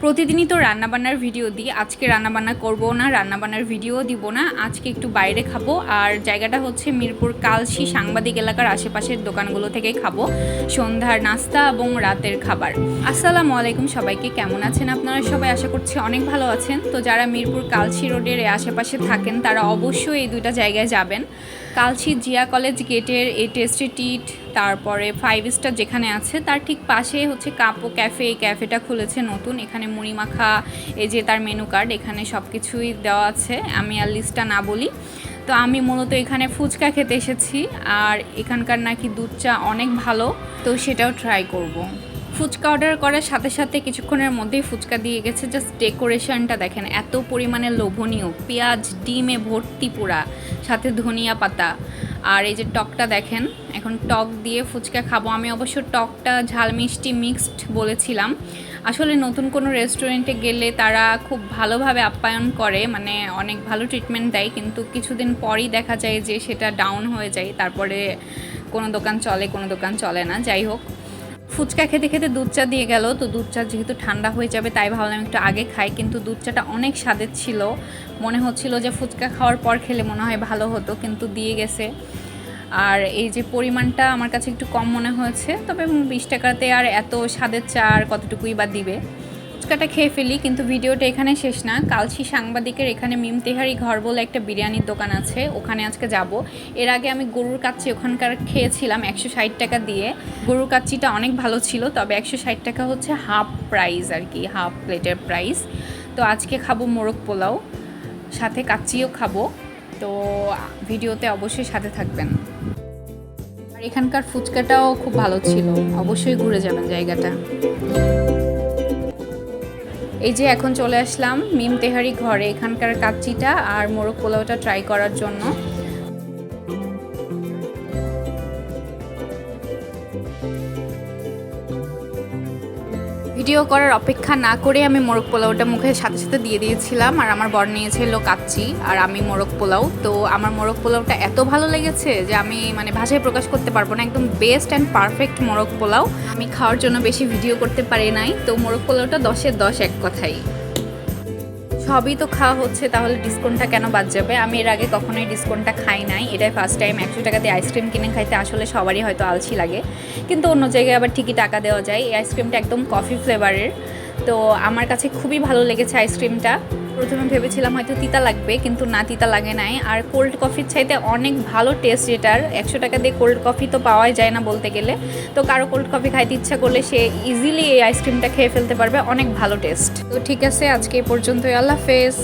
প্রতিদিনই তো রান্নাবান্নার ভিডিও দিই। আজকে রান্নাবান্না করব না, রান্নাবান্নার ভিডিও দিব না। আজকে একটু বাইরে খাব। আর জায়গাটা হচ্ছে মিরপুর কালসি সাংবাদিক এলাকার আশেপাশের দোকানগুলো থেকে খাব। সন্ধ্যার নাস্তা এবং রাতের খাবার। আসসালামু আলাইকুম সবাইকে। কেমন আছেন আপনারা? সবাই আশা করছি অনেক ভালো আছেন। তো যারা মিরপুর কালসি রোডের আশেপাশে থাকেন, তারা অবশ্যই এই দুইটা জায়গায় যাবেন। কালসি জিয়া কলেজ গেটের এই টেস্টি টিট, তারপরে ফাইভ স্টার যেখানে আছে, তার ঠিক পাশে হচ্ছে কাপো ক্যাফে এই ক্যাফেটা খুলেছে নতুন। এখানে মুড়ি মাখা এই যে তার মেনু কার্ড এখানে সব কিছুই দেওয়া আছে। আমি আর লিস্টটা না বলি। তো আমি মূলত এখানে ফুচকা খেতে এসেছি, আর এখানকার নাকি দুধ চা অনেক ভালো, তো সেটাও ট্রাই করব। ফুচকা অর্ডার করার সাথে সাথে কিছুক্ষণের মধ্যেই ফুচকা দিয়ে গেছে। জাস্ট ডেকোরেশনটা দেখেন, এত পরিমাণে লোভনীয়। পেঁয়াজ, ডিমে ভর্তি পুরা সাথে ধনিয়া পাতা। আর এই যে টকটা দেখেন, এখন টক দিয়ে ফুচকা খাব। আমি অবশ্য টকটা ঝাল মিষ্টি মিক্সড বলেছিলাম। আসলে নতুন কোনো রেস্টুরেন্টে গেলে তারা খুব ভালোভাবে আপ্যায়ন করে মানে অনেক ভালো ট্রিটমেন্ট দেয়। কিন্তু কিছুদিন পরই দেখা যায় যে সেটা ডাউন হয়ে যায়। তারপরে কোনো দোকান চলে, কোনো দোকান চলে না। যাই হোক ফুচকা খেতে খেতে দুধ চা দিয়ে গেল। তো দুধ চা যেহেতু ঠান্ডা হয়ে যাবে, তাই ভাবলাম একটু আগে খাই, কিন্তু দুধ চাটা অনেক স্বাদের ছিল। মনে হচ্ছিল যে ফুচকা খাওয়ার পর খেলে মনে হয় ভালো হতো, কিন্তু দিয়ে গেছে। আর এই যে পরিমাণটা আমার কাছে একটু কম মনে হয়েছে, তবে বিশ টাকাতে আর এত স্বাদের চা আর কতটুকুই বা দিবে। ফুচকাটা খেয়ে ফেলি, কিন্তু ভিডিওটা এখানে শেষ না। কালসি সাংবাদিকের এখানে মিম তেহারি ঘর বলে একটা বিরিয়ানির দোকান আছে, ওখানে আজকে যাব। এর আগে আমি গরুর কাচ্চি ওখানকার খেয়েছিলাম একশো ষাট টাকা দিয়ে। গরুর কাচ্চিটা অনেক ভালো ছিল, তবে একশো ষাট টাকা হচ্ছে হাফ প্রাইস আর কি, হাফ প্লেটের প্রাইস। তো আজকে খাব মোরগ পোলাও, সাথে কাচ্চিও খাব। তো ভিডিওতে অবশ্যই সাথে থাকবেন। আর এখানকার ফুচকাটাও খুব ভালো ছিল, অবশ্যই ঘুরে যাবেন জায়গাটা। এই যে এখন চলে আসলাম মিম তেহারি ঘরে, এখানকার কাচ্চিটা আর মোরগ পোলাওটা ট্রাই করার জন্য। ভিডিও করার অপেক্ষা না করে আমি মোরগ পোলাওটা মুখে সাথে সাথে দিয়ে দিয়েছিলাম। আর আমার বর নিয়েছিল কাচ্চি আর আমি মোরগ পোলাও। তো আমার মোরগ পোলাওটা এত ভালো লেগেছে যে আমি মানে ভাষায় প্রকাশ করতে পারব না। একদম বেস্ট অ্যান্ড পারফেক্ট মোরগ পোলাও। আমি খাওয়ার জন্য বেশি ভিডিও করতে পারি নাই। তো মোরগ পোলাওটা দশের দশ এক কথাই। সবই তো খাওয়া হচ্ছে, তাহলে ডিসকাউন্টটা কেন বাদ যাবে? আমি এর আগে কখনোই ডিসকাউন্টটা খাই নাই। এটাই ফার্স্ট টাইম একশো টাকাতে আইসক্রিম কিনে খাইতে আসলে সবারই হয়তো আলসি লাগে। কিন্তু অন্য জায়গায় আবার ঠিকই টাকা দেওয়া যায়। এই আইসক্রিমটা একদম কফি ফ্লেভারের তো আমার কাছে খুবই ভালো লেগেছে আইসক্রিমটা প্রথমে ভেবেছিলাম হয়তো তিতা লাগবে, কিন্তু না, তিতা লাগে নাই। আর কোল্ড কফির চাইতে অনেক ভালো টেস্ট এটার একশো টাকা দিয়ে কোল্ড কফি তো পাওয়াই যায় না বলতে গেলে। তো কারও কোল্ড কফি খাইতে ইচ্ছা করলে সে ইজিলি এই আইসক্রিমটা খেয়ে ফেলতে পারবে, অনেক ভালো টেস্ট তো ঠিক আছে, আজকে এই পর্যন্তই। আল্লাহ হাফেজ।